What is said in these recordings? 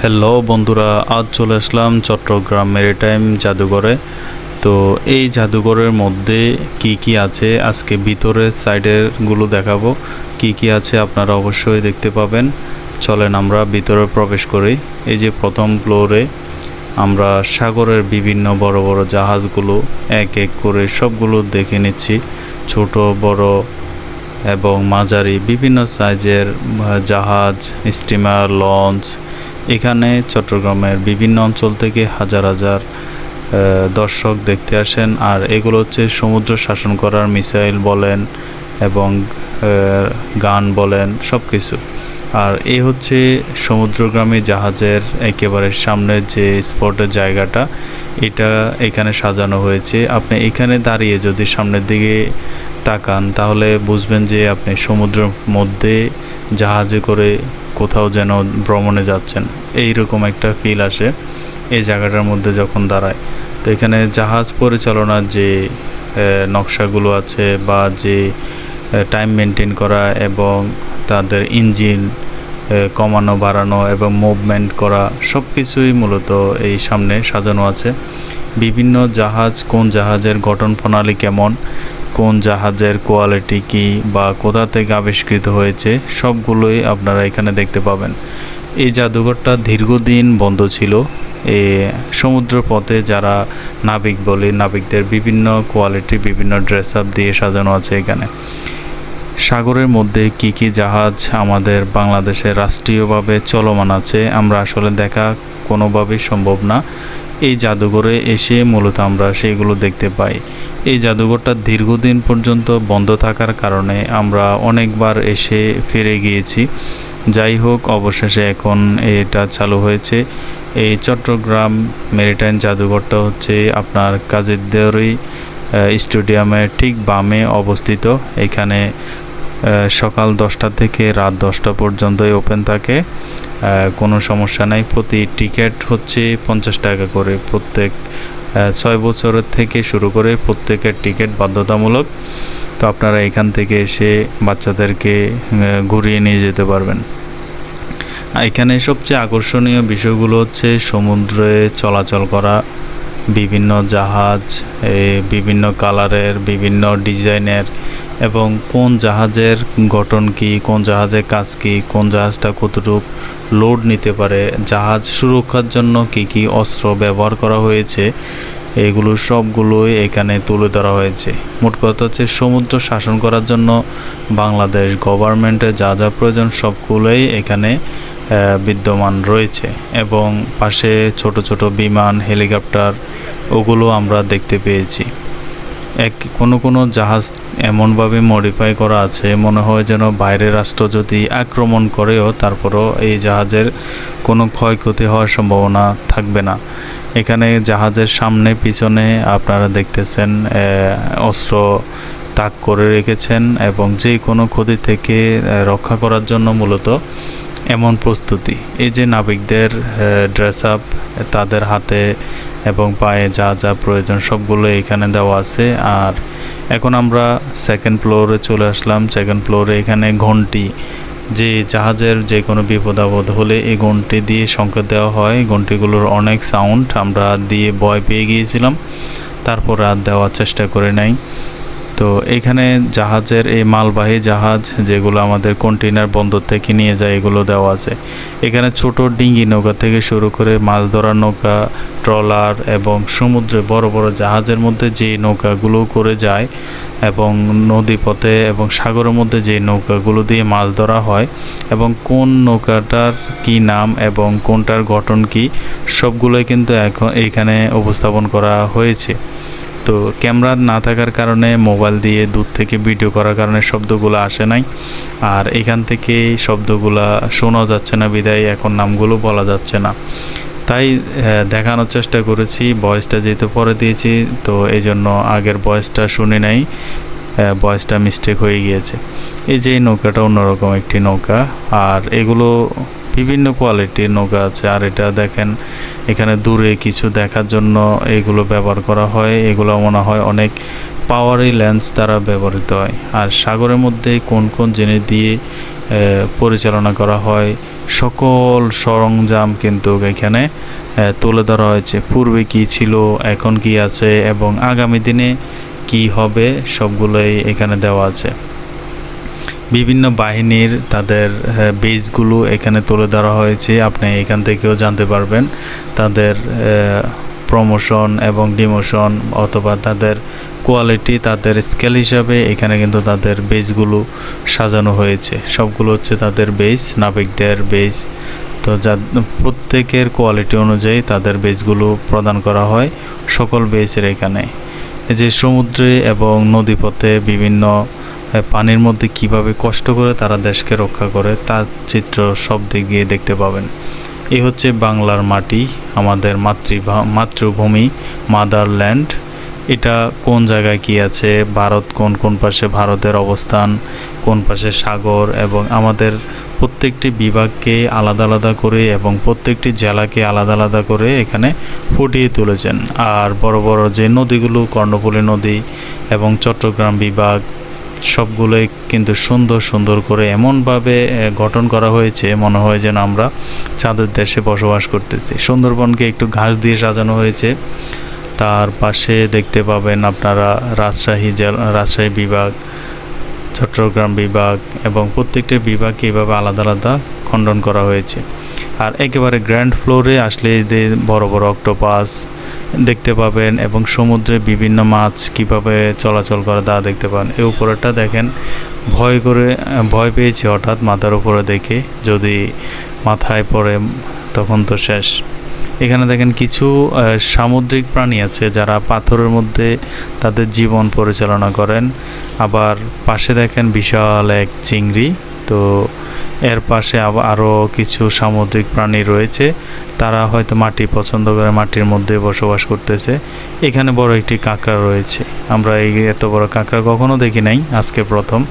Hello বন্ধুরা, আজ চলে আসলাম চট্টগ্রাম মেরিটাইম জাদুঘরে। তো এই জাদুঘরের মধ্যে কি কি আছে? আজকে ভিতরের সাইডেরগুলো দেখাবো। কি কি আছে আপনারা অবশ্যই দেখতে পাবেন। চলেন আমরা ভিতরে প্রবেশ করি। এই যে প্রথম ফ্লোরে আমরা সাগরের বিভিন্ন বড় বড় জাহাজগুলো এক এক করে সবগুলো দেখে নিচ্ছি। ছোট, বড় এবং মাঝারি বিভিন্ন সাইজের জাহাজ স্টিমার লঞ্চ এখানে চট্টগ্রামের বিভিন্ন অঞ্চল থেকে হাজার হাজার দর্শক দেখতে আসেন। আর এগুলো হচ্ছে সমুদ্র শাসন করার মিসাইল বলেন এবং গান বলেন সব কিছু আর এই হচ্ছে সমুদ্রগ্রামী জাহাজের একেবারে সামনের যে স্পটের জায়গাটা, এটা এখানে সাজানো হয়েছে। আপনি এখানে দাঁড়িয়ে যদি সামনের দিকে তাকান, তাহলে বুঝবেন যে আপনি সমুদ্রের মধ্যে জাহাজে করে কোথাও যেন ভ্রমণে যাচ্ছেন। এই রকম একটা ফিল আসে এই জায়গাটার মধ্যে যখন দাঁড়ায়। তো এখানে জাহাজ পরিচালনার যে নকশাগুলো আছে বা যে টাইম মেনটেন করা এবং তাদের ইঞ্জিন কমানো, বাড়ানো এবং মুভমেন্ট করা সব কিছুই মূলত এই সামনে সাজানো আছে। বিভিন্ন জাহাজ কোন জাহাজের গঠন প্রণালী কেমন, কোন জাহাজের কোয়ালিটি কি বা কোথা থেকে আবিষ্কৃত হয়েছে, সবগুলোই আপনারা এখানে দেখতে পাবেন। এই জাদুঘরটা দীর্ঘদিন বন্ধ ছিল। এ সমুদ্র পথে যারা নাবিক বলে, নাবিকদের বিভিন্ন কোয়ালিটি বিভিন্ন ড্রেস আপ দিয়ে সাজানো আছে এখানে। সাগরের মধ্যে কি কি জাহাজ আমাদের বাংলাদেশে রাষ্ট্রীয়ভাবে চলমান আছে, আমরা আসলে দেখা কোনোভাবেই সম্ভব না। এই জাদুঘরে এসে মূলত আমরা সেগুলো দেখতে পাই। এই জাদুঘরটা দীর্ঘদিন পর্যন্ত বন্ধ থাকার কারণে আমরা অনেকবার এসে ফিরে গিয়েছি। যাই হোক, অবশেষে এখন এটা চালু হয়েছে। এই চট্টগ্রাম মেরিটাইন জাদুঘরটা হচ্ছে আপনার কাজের দেওয়ারি স্টেডিয়ামের ঠিক বামে অবস্থিত। এখানে সকাল দশটা থেকে রাত দশটা পর্যন্তই ওপেন থাকে। কোনো সমস্যা নাই। প্রতি টিকিট হচ্ছে পঞ্চাশ টাকা করে। প্রত্যেক ছয় বছরের থেকে শুরু করে প্রত্যেকের টিকিট বাধ্যতামূলক। তো আপনারা এখান থেকে এসে বাচ্চাদেরকে ঘুরিয়ে নিয়ে যেতে পারবেন। এখানে সবচেয়ে আকর্ষণীয় বিষয়গুলো হচ্ছে সমুদ্রে চলাচল করা। বিভিন্ন জাহাজ বিভিন্ন কালারের, বিভিন্ন ডিজাইনের এবং কোন জাহাজের গঠন কি, কোন জাহাজের কাজ কি, কোন জাহাজটা কতটুক লোড নিতে পারে, জাহাজ সুরক্ষার জন্য কি কি অস্ত্র ব্যবহার করা হয়েছে, এগুলো সবগুলোই এখানে তুলে ধরা হয়েছে। মোট কথা হচ্ছে সমুদ্র শাসন করার জন্য বাংলাদেশ গভর্নমেন্টের যা যা প্রয়োজন সবগুলোই এখানে বিদ্যমান রয়েছে এবং পাশে ছোট ছোট বিমান, হেলিকপ্টার, ওগুলো আমরা দেখতে পেয়েছি। এক কোনো কোনো জাহাজ এমনভাবে মডিফাই করা আছে, মনে হয় যেন বাইরের রাষ্ট্র যদি আক্রমণ করেও তারপরও এই জাহাজের কোনো ক্ষয়ক্ষতি হওয়ার সম্ভাবনা থাকবে না। এখানে জাহাজের সামনে, পিছনে আপনারা দেখতেছেন অস্ত্র তাক করে রেখেছেন এবং যে কোনো ক্ষতি থেকে রক্ষা করার জন্য মূলত এমন প্রস্তুতি। এই যে নাবিকদের ড্রেস আপ তাদের হাতে এবং পায়ে যা যা প্রয়োজন সবগুলো এখানে দেওয়া আছে। আর এখন আমরা সেকেন্ড ফ্লোরে চলে আসলাম। সেকেন্ড ফ্লোরে এখানে ঘন্টি। যে জাহাজের যে কোনো বিপদ আপদ হলে এই ঘন্টি দিয়ে সংকেত দেওয়া হয়। ঘন্টিগুলোর অনেক সাউন্ড আমরা দিয়ে ভয় পেয়ে গিয়েছিলাম। তারপর আর দেওয়ার চেষ্টা করে নাই। তো এখানে জাহাজের এই মালবাহী জাহাজ যেগুলো আমাদের কন্টেনার বন্দর থেকে নিয়ে যায়, এগুলো দেওয়া আছে। এখানে ছোট ডিঙ্গি নৌকা থেকে শুরু করে মাছ ধরার নৌকা, ট্রলার এবং সমুদ্রে বড় বড় জাহাজের মধ্যে যে নৌকাগুলো করে যায় এবং নদীপথে এবং সাগরের মধ্যে যে নৌকাগুলো দিয়ে মাছ ধরা হয় এবং কোন নৌকাটার কি নাম এবং কোনটার গঠন কি, সবগুলোই কিন্তু এখন এইখানে উপস্থাপন করা হয়েছে। তো ক্যামেরা না থাকার কারণে মোবাইল দিয়ে দূর থেকে ভিডিও করার কারণে শব্দগুলো আসে নাই। আর এখান থেকে শব্দগুলা শোনা যাচ্ছে না, বিদায় এখন নামগুলো বলা যাচ্ছে না। তাই দেখানোর চেষ্টা করেছি ভয়েসটা যেহেতু পরে দিয়েছি, তো এই জন্য আগের ভয়েসটা শুনে নাই ভয়েসটা মিস্টেক হয়ে গিয়েছে। এই যে নৌকাটা অন্যরকম একটি নৌকা, আর এগুলো বিভিন্ন কোয়ালিটির নৌকা আছে। আর এটা দেখেন, এখানে দূরে কিছু দেখার জন্য এগুলো ব্যবহার করা হয়। এগুলো মনে হয় অনেক পাওয়ারি লেন্স দ্বারা ব্যবহৃত হয়। আর সাগরের মধ্যে কোন কোন জিনিস দিয়ে পরিচালনা করা হয়, সকল সরঞ্জাম কিন্তু এখানে তুলে ধরা হয়েছে। পূর্বে কি ছিল, এখন কি আছে, এবং আগামী দিনে কি হবে, সবগুলোই এখানে দেওয়া আছে। বিভিন্ন বাহিনীর তাদের বেসগুলো এখানে তুলে ধরা হয়েছে। আপনি এখান থেকেও জানতে পারবেন তাদের প্রমোশন এবং ডিমোশন অথবা তাদের কোয়ালিটি তাদের স্কেল হিসাবে এখানে কিন্তু তাদের বেসগুলো সাজানো হয়েছে। সবগুলো হচ্ছে তাদের বেস নাবিকদের বেস তো যা, প্রত্যেকের কোয়ালিটি অনুযায়ী তাদের বেসগুলো প্রদান করা হয় সকল বেসের এখানে। যে সমুদ্রে এবং নদীপথে বিভিন্ন পানির মধ্যে কীভাবে কষ্ট করে তারা দেশকে রক্ষা করে, তার চিত্র সব দিক দিয়ে দেখতে পাবেন। এই হচ্ছে বাংলার মাটি, আমাদের মাতৃভা, মাতৃভূমি, মাদারল্যান্ড। এটা কোন জায়গায় কি আছে? ভারত কোন কোন পাশে ভারতের অবস্থান? কোন পাশে সাগর? এবং আমাদের প্রত্যেকটি বিভাগকে আলাদা আলাদা করে এবং প্রত্যেকটি জেলাকে আলাদা আলাদা করে এখানে ফুটিয়ে তুলেছেন। আর বড় বড় যে নদীগুলো, কর্ণফুলী নদী এবং চট্টগ্রাম বিভাগ সবগুলোই কিন্তু সুন্দর সুন্দর করে এমনভাবে গঠন করা হয়েছে, মনে হয় যেন আমরা চাঁদের দেশে বসবাস করতেছি। সুন্দরবনকে একটু ঘাস দিয়ে সাজানো হয়েছে। তার পাশে দেখতে পাবেন আপনারা রাজশাহী জেলা, রাজশাহী বিভাগ, চট্টগ্রাম বিভাগ এবং প্রত্যেকটি বিভাগকে এভাবে আলাদা আলাদা খণ্ডন করা হয়েছে। আর একেবারে গ্র্যান্ড ফ্লোরে আসলে যে বড় বড় অক্টোপাস দেখতে পাবেন এবং সমুদ্রে বিভিন্ন মাছ কীভাবে চলাচল করে তা দেখতে পান। এই উপরেরটা দেখেন, ভয় করে, ভয় পেয়েছি হঠাৎ মাথার উপরে দেখে। যদি মাথায় পড়ে, তখন তো শেষ। এখানে দেখেন কিছু সামুদ্রিক প্রাণী আছে যারা পাথরের মধ্যে তাদের জীবন পরিচালনা করেন। আবার পাশে দেখেন বিশাল এক চিংড়ি। তো এর পাশে আরও কিছু সামুদ্রিক প্রাণী রয়েছে। তারা হয়তো মাটি পছন্দ করে, মাটির মধ্যে বসবাস করতেছে। এখানে বড় একটি কাঁকড়া রয়েছে। আমরা এই এত বড় কাঁকড়া কখনো দেখি নাই, আজকে প্রথম।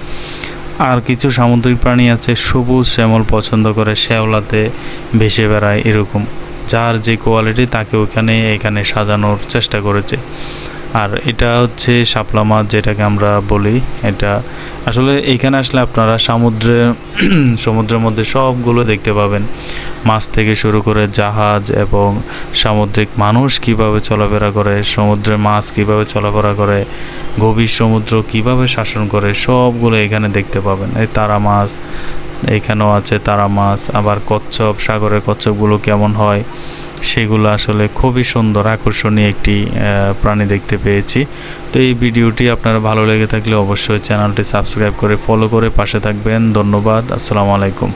আর কিছু সামুদ্রিক প্রাণী আছে, সবুজ শ্যামল পছন্দ করে, শ্যাওলাতে ভেসে বেড়ায়, এরকম। যার যে কোয়ালিটি তাকে ওখানে, এখানে সাজানোর চেষ্টা করেছে। আর এটা হচ্ছে শাপলা মাছ যেটাকে আমরা বলি, এটা আসলে এইখানে আসলে আপনারা সমুদ্রে, সমুদ্রের মধ্যে সবগুলো দেখতে পাবেন। মাছ থেকে শুরু করে জাহাজ এবং সামুদ্রিক মানুষ কীভাবে চলাফেরা করে সমুদ্রে মাছ কীভাবে চলাফেরা করে, গভীর সমুদ্র কীভাবে শাসন করে, সবগুলো এখানে দেখতে পাবেন। এই তারা মাছ এখানেও আছে তারা মাছ, আবার কচ্ছপ, সাগরের কচ্ছপগুলো কেমন হয়, সেগুলো আসলে খুবই সুন্দর, আকর্ষণীয় একটি প্রাণী দেখতে পেয়েছি। তো এই ভিডিওটি আপনারা ভালো লেগে থাকলে অবশ্যই চ্যানেলটি সাবস্ক্রাইব করে ফলো করে পাশে থাকবেন। ধন্যবাদ, আসসালামু আলাইকুম।